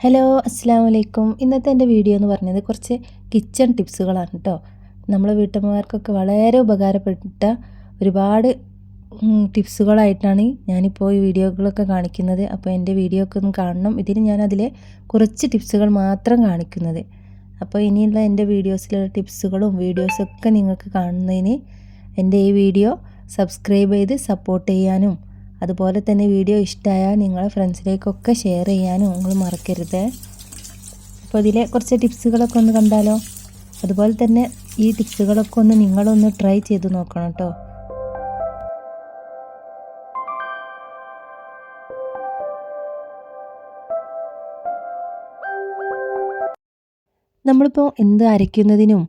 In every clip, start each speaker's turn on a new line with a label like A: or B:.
A: Hello അസ്സാം വലൈക്കും ഇന്നത്തെ എന്റെ വീഡിയോ എന്ന് പറഞ്ഞത് കുറച്ച് കിച്ചൺ ടിപ്സുകളാണ് കേട്ടോ നമ്മളെ വീട്ടമ്മമാർക്കൊക്കെ വളരെ ഉപകാരപ്പെട്ട ഒരുപാട് ടിപ്സുകളായിട്ടാണ് ഞാനിപ്പോൾ ഈ വീഡിയോകളൊക്കെ കാണിക്കുന്നത്. അപ്പോൾ എന്റെ വീഡിയോ ഒക്കെ ഒന്ന് കാണണം. ഇതിന് ഞാൻ അതിലെ കുറച്ച് ടിപ്സുകൾ മാത്രം കാണിക്കുന്നത്. അപ്പോൾ ഇനിയുള്ള എന്റെ വീഡിയോസിലുള്ള ടിപ്സുകളും വീഡിയോസൊക്കെ നിങ്ങൾക്ക് കാണുന്നതിന് എന്റെ ഈ വീഡിയോ സബ്സ്ക്രൈബ് ചെയ്ത് സപ്പോർട്ട് ചെയ്യാനും അതുപോലെ തന്നെ വീഡിയോ ഇഷ്ടമായാൽ നിങ്ങളെ ഫ്രണ്ട്സിലേക്കൊക്കെ ഷെയർ ചെയ്യാനും നിങ്ങൾ മറക്കരുത്. അപ്പോൾ ഇതിലെ കുറച്ച് ടിപ്സുകളൊക്കെ ഒന്ന് കണ്ടാലോ? അതുപോലെ തന്നെ ഈ ടിപ്സുകളൊക്കെ ഒന്ന് നിങ്ങളൊന്ന് ട്രൈ ചെയ്ത് നോക്കണം കേട്ടോ നമ്മളിപ്പോൾ എന്ത് അരയ്ക്കുന്നതിനും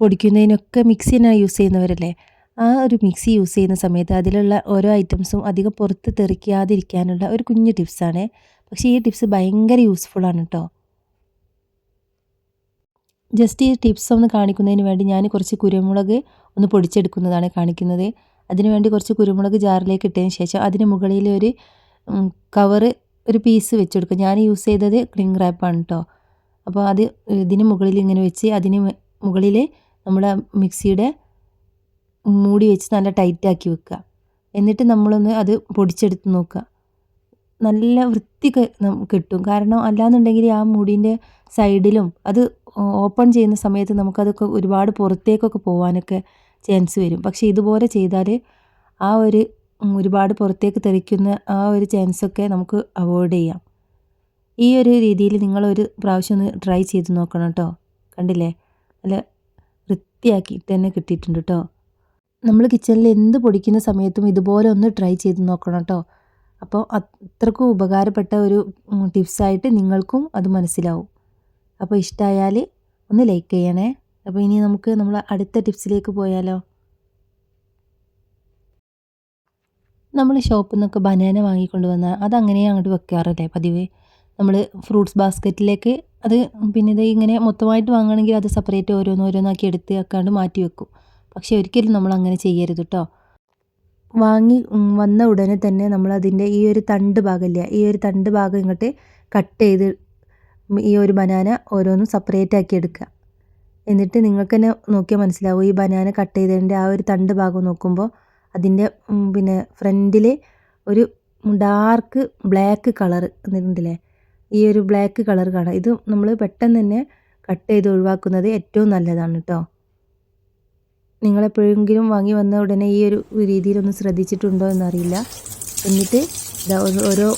A: പൊടിക്കുന്നതിനൊക്കെ മിക്സിനാണ് യൂസ് ചെയ്യുന്നവരല്ലേ? ആ ഒരു മിക്സി യൂസ് ചെയ്യുന്ന സമയത്ത് അതിലുള്ള ഓരോ ഐറ്റംസും അധികം പുറത്ത് തെറിക്കാതിരിക്കാനുള്ള ഒരു കുഞ്ഞു ടിപ്സാണ് പക്ഷേ ഈ ടിപ്സ് ഭയങ്കര യൂസ്ഫുള്ളാണ് കേട്ടോ ജസ്റ്റ് ഈ ടിപ്സ് ഒന്ന് കാണിക്കുന്നതിന് വേണ്ടി ഞാൻ കുറച്ച് കുരുമുളക് ഒന്ന് പൊടിച്ചെടുക്കുന്നതാണ് കാണിക്കുന്നത്. അതിനുവേണ്ടി കുറച്ച് കുരുമുളക് ജാറിലേക്ക് ഇട്ടതിന് ശേഷം അതിന് മുകളിൽ ഒരു കവറ് ഒരു പീസ് വെച്ചെടുക്കും. ഞാൻ യൂസ് ചെയ്തത് ക്ലിങ് റാപ്പാണ് കേട്ടോ അപ്പോൾ അത് ഇതിന് മുകളിൽ ഇങ്ങനെ വെച്ച് അതിന് മുകളിൽ നമ്മുടെ മിക്സിയുടെ മൂടി വെച്ച് നല്ല ടൈറ്റാക്കി വെക്കുക. എന്നിട്ട് നമ്മളൊന്ന് അത് പൊടിച്ചെടുത്ത് നോക്കുക. നല്ല വൃത്തി കിട്ടും. കാരണം അല്ലാന്നുണ്ടെങ്കിൽ ആ മുടീന്റെ സൈഡിലും അത് ഓപ്പൺ ചെയ്യുന്ന സമയത്ത് നമുക്കതൊക്കെ ഒരുപാട് പുറത്തേക്കൊക്കെ പോകാനൊക്കെ ചാൻസ് വരും. പക്ഷേ ഇതുപോലെ ചെയ്താൽ ആ ഒരു ഒരുപാട് പുറത്തേക്ക് തെറിക്കുന്ന ആ ഒരു ചാൻസൊക്കെ നമുക്ക് അവോയ്ഡ് ചെയ്യാം. ഈ ഒരു രീതിയിൽ നിങ്ങളൊരു പ്രാവശ്യം ഒന്ന് ട്രൈ ചെയ്ത് നോക്കണം കേട്ടോ. കണ്ടില്ലേ? നല്ല വൃത്തിയാക്കി തന്നെ കിട്ടിയിട്ടുണ്ട് കേട്ടോ. നമ്മൾ കിച്ചണിൽ എന്ത് പൊടിക്കുന്ന സമയത്തും ഇതുപോലെ ഒന്ന് ട്രൈ ചെയ്ത് നോക്കണം കേട്ടോ അപ്പോൾ അത്രക്കും ഉപകാരപ്പെട്ട ഒരു ടിപ്സായിട്ട് നിങ്ങൾക്കും അത് മനസ്സിലാവും. അപ്പോൾ ഇഷ്ടമായാൽ ഒന്ന് ലൈക്ക് ചെയ്യണേ. അപ്പോൾ ഇനി നമുക്ക് നമ്മൾ അടുത്ത ടിപ്സിലേക്ക് പോയാലോ? നമ്മൾ ഷോപ്പിൽ നിന്നൊക്കെ ബനാന വാങ്ങിക്കൊണ്ട് വന്നാൽ അതങ്ങനെ അങ്ങോട്ട് വെക്കാറല്ലേ പതിവ്? നമ്മൾ ഫ്രൂട്ട്സ് ബാസ്ക്കറ്റിലേക്ക് അത് പിന്നെ ഇത് ഇങ്ങനെ മൊത്തമായിട്ട് വാങ്ങണമെങ്കിൽ അത് സെപ്പറേറ്റ് ഓരോന്നോരോന്നാക്കി എടുത്ത് വെക്കാണ്ട് മാറ്റി വെക്കും. പക്ഷേ ഒരിക്കലും നമ്മൾ അങ്ങനെ ചെയ്യരുത് കേട്ടോ വാങ്ങി വന്ന ഉടനെ തന്നെ നമ്മൾ അതിന്റെ ഈ ഒരു തണ്ട് ഭാഗമില്ല ഈ ഒരു തണ്ട് ഭാഗം ഇങ്ങോട്ട് കട്ട് ചെയ്ത് ഈ ഒരു ബനാന ഓരോന്നും സെപ്പറേറ്റ് ആക്കി എടുക്കുക എന്നിട്ട് നിങ്ങൾക്ക് തന്നെ നോക്കിയാൽ മനസ്സിലാവും ഈ ബനാന കട്ട് ചെയ്തതിന്റെ ആ ഒരു തണ്ട് ഭാഗം നോക്കുമ്പോൾ അതിന്റെ പിന്നെ ഫ്രണ്ടിൽ ഒരു ഡാർക്ക് ബ്ലാക്ക് കളർ എന്നിട്ടുണ്ടല്ലേ ഈ ഒരു ബ്ലാക്ക് കളർ കാണാം. ഇത് നമ്മൾ പെട്ടെന്ന് തന്നെ കട്ട് ചെയ്ത് ഒഴിവാക്കുന്നത് ഏറ്റവും നല്ലതാണ് കേട്ടോ നിങ്ങളെപ്പോഴെങ്കിലും വാങ്ങി വന്ന ഉടനെ ഈ ഒരു രീതിയിലൊന്നും ശ്രദ്ധിച്ചിട്ടുണ്ടോ എന്നറിയില്ല. എന്നിട്ട് ഓരോ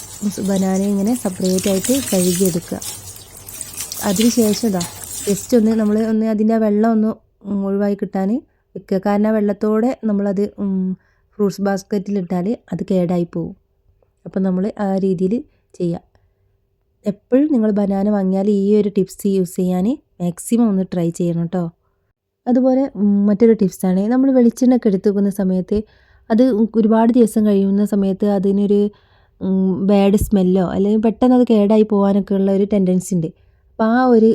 A: ബനാന ഇങ്ങനെ സെപ്പറേറ്റ് ആയിട്ട് കഴുകിയെടുക്കുക അതിനുശേഷം ഇതാ ജസ്റ്റ് ഒന്ന് നമ്മൾ ഒന്ന് അതിന്റെ വെള്ളം ഒന്ന് ഒഴിവായി കിട്ടാൻ വെക്കുക. കാരണം വെള്ളത്തോടെ നമ്മളത് ഫ്രൂട്ട്സ് ബാസ്ക്കറ്റിലിട്ടാൽ അത് കേടായി പോകും അപ്പോൾ നമ്മൾ ആ രീതിയിൽ ചെയ്യുക എപ്പോഴും നിങ്ങൾ ബനാന വാങ്ങിയാൽ ഈ ഒരു ടിപ്സ് യൂസ് ചെയ്യാൻ മാക്സിമം ഒന്ന് ട്രൈ ചെയ്യണം കേട്ടോ. അതുപോലെ മറ്റൊരു ടിപ്സാണ് നമ്മൾ വെളിച്ചെണ്ണയൊക്കെ എടുത്ത് വെക്കുന്ന സമയത്ത് അത് ഒരുപാട് ദിവസം കഴിയുന്ന സമയത്ത് അതിനൊരു ബാഡ് സ്മെല്ലോ അല്ലെങ്കിൽ പെട്ടെന്ന് അത് കേടായി പോകാനൊക്കെ ഉള്ള ഒരു ടെൻഡൻസി ഉണ്ട്. അപ്പോൾ ആ ഒരു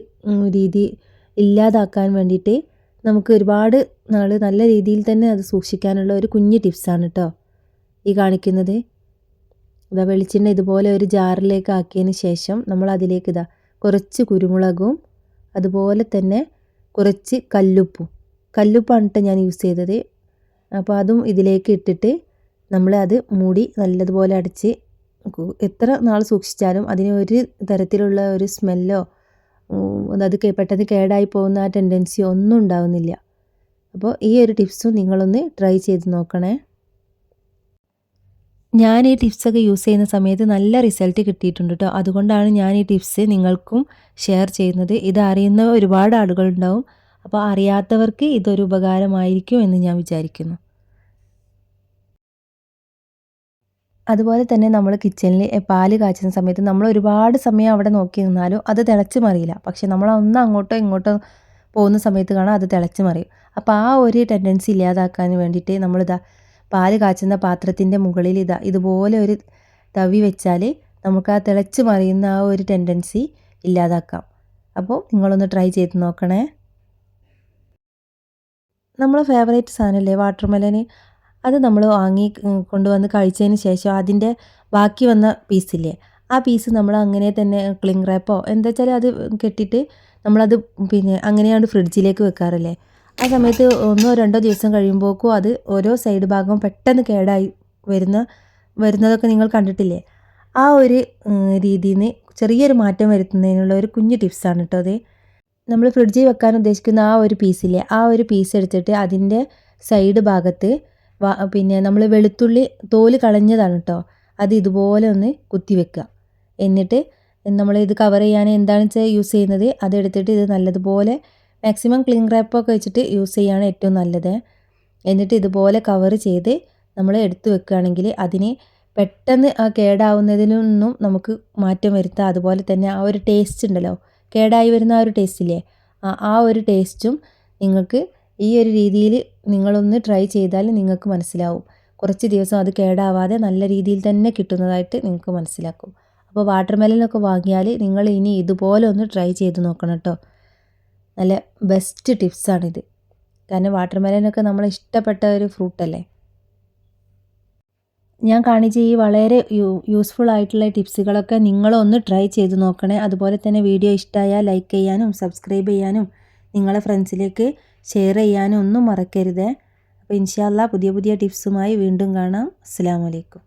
A: രീതി ഇല്ലാതാക്കാൻ വേണ്ടിയിട്ട് നമുക്ക് ഒരുപാട് നാൾ നല്ല രീതിയിൽ തന്നെ അത് സൂക്ഷിക്കാനുള്ള ഒരു കുഞ്ഞ് ടിപ്സാണ് കേട്ടോ ഈ കാണിക്കുന്നത്. ഇതാ വെളിച്ചെണ്ണ ഇതുപോലെ ഒരു ജാറിലേക്ക് ആക്കിയതിന് ശേഷം നമ്മൾ അതിലേക്ക് ഇതാ കുറച്ച് കുരുമുളകും അതുപോലെ തന്നെ കുറച്ച് കല്ലുപ്പും. കല്ലുപ്പാണ് കേട്ടോ ഞാൻ യൂസ് ചെയ്തത്. അപ്പോൾ അതും ഇതിലേക്ക് ഇട്ടിട്ട് നമ്മൾ അത് മൂടി നല്ലതുപോലെ അടച്ച് എത്ര നാൾ സൂക്ഷിച്ചാലും അതിന് ഒരു തരത്തിലുള്ള ഒരു സ്മെല്ലോ അത് പെട്ടെന്ന് കേടായി പോകുന്ന ആ ടെൻഡൻസിയോ ഒന്നും ഉണ്ടാവുന്നില്ല. അപ്പോൾ ഈ ഒരു ടിപ്സും നിങ്ങളൊന്ന് ട്രൈ ചെയ്ത് നോക്കണേ. ഞാൻ ഈ ടിപ്സൊക്കെ യൂസ് ചെയ്യുന്ന സമയത്ത് നല്ല റിസൾട്ട് കിട്ടിയിട്ടുണ്ട് കേട്ടോ അതുകൊണ്ടാണ് ഞാൻ ഈ ടിപ്സ് നിങ്ങൾക്കും ഷെയർ ചെയ്യുന്നത്. ഇത് അറിയുന്ന ഒരുപാട് ആളുകളുണ്ടാവും. അപ്പോൾ അറിയാത്തവർക്ക് ഇതൊരു ഉപകാരമായിരിക്കും എന്ന് ഞാൻ വിചാരിക്കുന്നു. അതുപോലെ തന്നെ നമ്മൾ കിച്ചണിൽ പാൽ കാച്ചുന്ന സമയത്ത് നമ്മൾ ഒരുപാട് സമയം അവിടെ നോക്കി നിന്നാലും അത് തിളച്ച് മറിയില്ല. പക്ഷേ നമ്മൾ ഒന്ന് അങ്ങോട്ടോ ഇങ്ങോട്ടോ പോകുന്ന സമയത്ത് കാണാം അത് തിളച്ച് മറിയും. അപ്പോൾ ആ ഒരു ടെൻഡൻസി ഇല്ലാതാക്കാൻ വേണ്ടിയിട്ട് നമ്മളിതാ പാൽ കാച്ചുന്ന പാത്രത്തിന്റെ മുകളിൽ ഇതാ ഇതുപോലെ ഒരു തവി വെച്ചാൽ നമുക്ക് ആ തിളച്ച് മറിയുന്ന ആ ഒരു ടെൻഡൻസി ഇല്ലാതാക്കാം. അപ്പോൾ നിങ്ങളൊന്ന് ട്രൈ ചെയ്ത് നോക്കണേ. നമ്മൾ ഫേവറേറ്റ് സാധനമല്ലേ വാട്ടർ മെലന് അത് നമ്മൾ വാങ്ങി കൊണ്ടുവന്ന് കഴിച്ചതിന് ശേഷം അതിന്റെ ബാക്കി വന്ന പീസില്ലേ ആ പീസ് നമ്മൾ അങ്ങനെ തന്നെ ക്ലിംഗ് റാപ്പോ എന്താ വെച്ചാൽ അത് കെട്ടിയിട്ട് നമ്മളത് പിന്നെ അങ്ങനെയാണ് ഫ്രിഡ്ജിലേക്ക് വെക്കാറില്ലേ. ആ സമയത്ത് ഒന്നോ രണ്ടോ ദിവസം കഴിയുമ്പോഴേക്കും അത് ഓരോ സൈഡ് ഭാഗവും പെട്ടെന്ന് കേടായി വരുന്ന വരുന്നതൊക്കെ നിങ്ങൾ കണ്ടിട്ടില്ലേ? ആ ഒരു രീതിയിൽ നിന്ന് ചെറിയൊരു മാറ്റം വരുത്തുന്നതിനുള്ള ഒരു കുഞ്ഞു ടിപ്സാണ് കേട്ടോ അത്. നമ്മൾ ഫ്രിഡ്ജിൽ വെക്കാൻ ഉദ്ദേശിക്കുന്ന ആ ഒരു പീസില്ലേ ആ ഒരു പീസ് എടുത്തിട്ട് അതിന്റെ സൈഡ് ഭാഗത്ത് പിന്നെ നമ്മൾ വെളുത്തുള്ളി തോൽ കളഞ്ഞതാണ് കേട്ടോ. അത് ഇതുപോലെ ഒന്ന് കുത്തി വെക്കുക. എന്നിട്ട് നമ്മൾ ഇത് കവർ ചെയ്യാൻ എന്താണെന്ന് വെച്ചാൽ യൂസ് ചെയ്യുന്നത് അതെടുത്തിട്ട് ഇത് നല്ലതുപോലെ മാക്സിമം ക്ലീൻ റാപ്പൊക്കെ വെച്ചിട്ട് യൂസ് ചെയ്യുകയാണ് ഏറ്റവും നല്ലത്. എന്നിട്ട് ഇതുപോലെ കവർ ചെയ്ത് നമ്മൾ എടുത്തു വെക്കുകയാണെങ്കിൽ അതിന് പെട്ടെന്ന് ആ കേടാവുന്നതിനൊന്നും നമുക്ക് മാറ്റം വരുത്താം. അതുപോലെ തന്നെ ആ ഒരു ടേസ്റ്റ് ഉണ്ടല്ലോ കേടായി വരുന്ന ആ ഒരു ടേസ്റ്റില്ലേ ആ ആ ഒരു ടേസ്റ്റും നിങ്ങൾക്ക് ഈ ഒരു രീതിയിൽ നിങ്ങളൊന്ന് ട്രൈ ചെയ്താൽ നിങ്ങൾക്ക് മനസ്സിലാവും. കുറച്ച് ദിവസം അത് കേടാവാതെ നല്ല രീതിയിൽ തന്നെ കിട്ടുന്നതായിട്ട് നിങ്ങൾക്ക് മനസ്സിലാക്കും. അപ്പോൾ വാട്ടർ മെലനൊക്കെ വാങ്ങിയാൽ നിങ്ങൾ ഇനി ഇതുപോലെ ഒന്ന് ട്രൈ ചെയ്ത് നോക്കണം കേട്ടോ. നല്ല ബെസ്റ്റ് ടിപ്സാണിത് കാരണം വാട്ടർ മെലനൊക്കെ നമ്മൾ ഇഷ്ടപ്പെട്ട ഒരു ഫ്രൂട്ടല്ലേ ഞാൻ കാണിച്ച ഈ വളരെ യൂസ്ഫുൾ ആയിട്ടുള്ള ടിപ്സുകളൊക്കെ നിങ്ങളൊന്ന് ട്രൈ ചെയ്ത് നോക്കണേ. അതുപോലെ തന്നെ വീഡിയോ ഇഷ്ടമായാൽ ലൈക്ക് ചെയ്യാനും സബ്സ്ക്രൈബ് ചെയ്യാനും നിങ്ങളെ ഫ്രണ്ട്സിലേക്ക് ഷെയർ ചെയ്യാനും ഒന്നും മറക്കരുത്. അപ്പോൾ ഇൻഷാല്ല പുതിയ പുതിയ ടിപ്സുമായി വീണ്ടും കാണാം. അസ്സാം വലൈക്കും